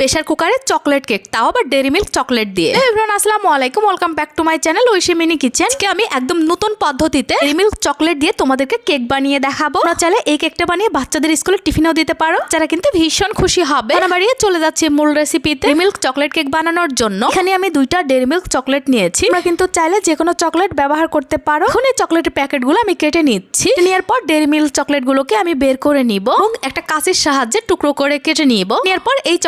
Pressure কুকারে chocolate cake তাও আবার ডেরি মিল্ক চকলেট দিয়ে। এভরিওয়ান আসসালামু আলাইকুম welcome back to my channel Oishi mini kitchen আজকে আমি একদম নতুন পদ্ধতিতে ডেরি মিল্ক চকলেট দিয়ে তোমাদেরকে কেক বানিয়ে দেখাবো। তোমরা চাইলে এই কেকটা বানিয়ে বাচ্চাদের স্কুলে টিফিনেও দিতে পারো। যারা কিন্তু ভীষণ খুশি হবে। আমরা বাড়িয়ে চলে যাচ্ছে মূল রেসিপিতে ডেরি মিল্ক চকলেট কেক বানানোর জন্য এখানে আমি দুইটা ডেরি মিল্ক চকলেট নিয়েছি। তোমরা কিন্তু চাইলে যে কোনো চকলেট ব্যবহার করতে পারো। এখন এই চকলেটের প্যাকেটগুলো আমি কেটে নিচ্ছি। নেওয়ার পর ডেরি মিল্ক চকলেটগুলোকে আমি বের করে নিব এবং একটা কাঁচির সাহায্যে টুকরো করে কেটে নিব। নেওয়ার পর এই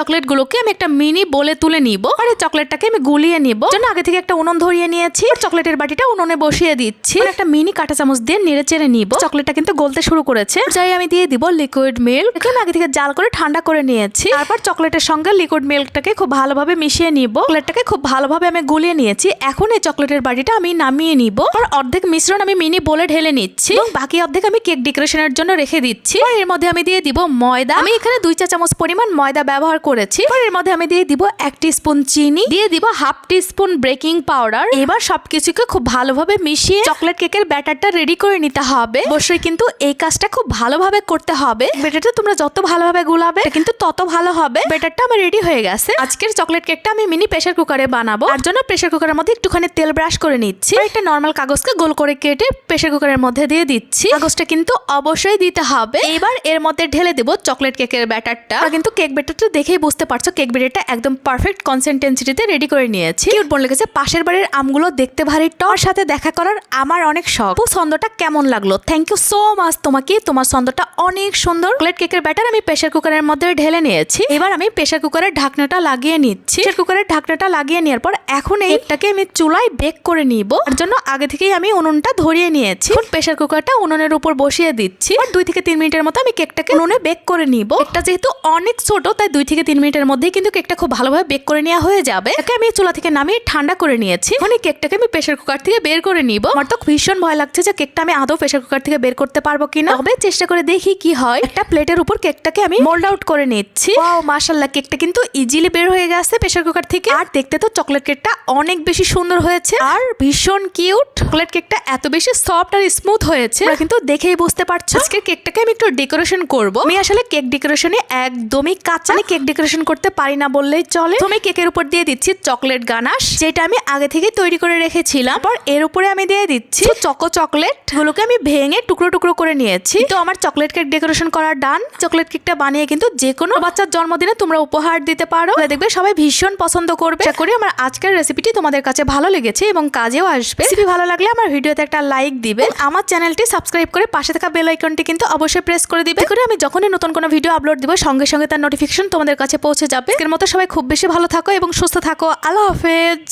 চকলেটগুলোকে আমি একটা মিনি বলে তুলে নিব আর এই চকলেটটাকে আমি গুলিয়ে নিব। জন্য আগে থেকে একটা উনুন ধরিয়ে নিয়েছি। চকলেটের বাটিটা উনুনে বসিয়ে দিচ্ছি। একটা মিনি কাঁটা চামচ দিয়ে নেড়ে চেড়ে নিব। চকলেটটা কিন্তু গলতে শুরু করেছে। যাই আমি দিয়ে দিব লিকুইড মিল্ক আমি আগে থেকে জাল করে ঠান্ডা করে নিয়েছি। তারপর চকলেটের সঙ্গে লিকুইড মিল্কটাকে খুব ভালোভাবে মিশিয়ে নিব। চকলেটটাকে খুব ভালোভাবে আমি গুলিয়ে নিয়েছি। এখন এই চকলেটের বাটিটা আমি নামিয়ে নিব। আর অর্ধেক মিশ্রণ আমি মিনি বলে ঢেলে নিচ্ছি। এবং বাকি অর্ধেক আমি কেক ডেকোরেশনের জন্য রেখে দিচ্ছি। আর এর মধ্যে আমি দিয়ে দিব ময়দা। আমি এখানে দুই চা চামচ পরিমাণ ময়দা ব্যবহার করেছি। আর এর মধ্যে আমি দিয়ে দিব এক স্পুন চিনি, দিয়ে দিব হাফ স্পুন বেকিং পাউডার। এবার সবকিছুকে খুব ভালোভাবে মিশিয়ে চকলেট কেকের ব্যাটারটা রেডি করে নিতে হবে। অবশ্যই কিন্তু এই কাজটা খুব ভালোভাবে করতে হবে। ব্যাটারটা তোমরা যত ভালোভাবে গুলাবে কিন্তু তত ভালো হবে। ব্যাটারটা আমার রেডি হয়ে গেছে। আজকের চকলেট কেকটা আমি মিনি প্রেসার কুকারে বানাবো। তার জন্য প্রেসার কুকারের মধ্যে একটুখানি তেল ব্রাশ করে নিচ্ছি। একটা নর্মাল কাগজকে গোল করে কেটে প্রেসার কুকারের মধ্যে দিয়ে দিচ্ছি। কাগজটা কিন্তু অবশ্যই দিতে হবে। এবার এর মধ্যে ঢেলে দেবো চকলেট কেকের ব্যাটারটা। কিন্তু কেক ব্যাটারটা দেখেই বুঝতে পারছ। কেক ব্যাটারটা একদম পারফেক্ট কনসিস্টেন্সিটিতে রেডি করে নিয়েছি। কিউট বোন লেগেছে পাশের বাড়ির আমগুলো দেখতে ভারী টর সাথে দেখা করার আমার অনেক শখ। আপু, ছন্দটা কেমন লাগল? থ্যাংক ইউ সো মাচ তোমাকে। তোমার ছন্দটা অনেক সুন্দর। চকলেট কেকের ব্যাটার আমি প্রেসার কুকারের মধ্যে ঢেলে নিয়েছি। এবার আমি প্রেসার কুকারের ঢাকনাটা লাগিয়ে নিচ্ছি। প্রেসার কুকারের ঢাকনাটা লাগিয়ে নেওয়ার পর এখন এই কেকটাকে আমি চুলায় বেক করে নিব। তার জন্য আগে থেকেই আমি উনুনটা ধরিয়ে নিয়েছি। এখন প্রেসার কুকারটা উনুনের উপর বসিয়ে দিচ্ছি। আর দুই থেকে তিন মিনিটের মতো আমি কেকটাকে উনুনে বেক করে নিব। কেকটা যেহেতু অনেক ছোট তাই দুই থেকে তিন মিনিটের মধ্যেই কিন্তু কেকটা খুব ভালোভাবে বেক করে নেওয়া হয়ে যাবে। এটাকে আমি চুলা থেকে নামিয়ে ঠান্ডা করে নিয়েছি। এই কেকটাকে আমি প্রেসার কুকার থেকে বের করে নিব। আমার তো ভীষণ ভয় লাগছে যে কেকটা আমি আদৌ প্রেসার কুকার থেকে বের করতে পারব কিনা। তবে চেষ্টা করে দেখি কি হয়। একটা প্লেটের উপর কেকটাকে আমি মোল্ড আউট করে নিচ্ছি। ও মাশাল্লাহ কেকটা কিন্তু ইজিলি বের হয়ে গেছে প্রেসার কুকার থেকে। আর দেখতে তো চকলেট কেকটা অনেক বেশি সুন্দর হয়েছে। আর ভীষণ কিউট। চকলেট কেকটা এত বেশি সফট আর স্মুথ হয়েছে। কিন্তু দেখেই বুঝতে পারছ। আজকের কেকটাকে আমি একটু ডেকোরেশন করব। আমি আসলে কেক ডেকোরেশনে একদমই কাঁচা। আমি কেক ডেকোরেশন করতে পারি না বললেই চলে। তুমি কেকের উপর দিয়ে দিচ্ছি চকলেট গানাশ যেটা আমি আগে থেকে তৈরি করে রেখেছিলাম। পর এর উপরে আমি দিয়ে দিচ্ছি চকো চকলেট। গুলোকে আমি ভেঙে টুকরো টুকরো করে নিয়েছি। তো আমার চকলেট কেক ডেকোরেশন করার ডান। চকলেট কেকটা বানিয়ে কিন্তু যে কোনো বাচ্চার জন্মদিনে তোমরা উপহার দিতে পারো। দেখবে সবাই ভীষণ পছন্দ করবে। আশা করি আমার আজকের রেসিপিটি তোমাদের কাছে ভালো লেগেছে এবং কাজেও আসবে। রেসিপি ভালো লাগলে আমার ভিডিওতে একটা লাইক দিবে। আমার চ্যানেলটি সাবস্ক্রাইব করে পাশে থাকা বেল আইকনটি কিন্তু অবশ্যই প্রেস করে দিবে। করে আমি যখনই নতুন কোনো ভিডিও আপলোড দিব সঙ্গে সঙ্গে তার নোটিফিকেশন তোমাদের কাছে পৌঁছে যাবে এর মতো সবাই খুব বেশি ভালো থাকো এবং সুস্থ থাকো। আল্লাহ হাফেজ।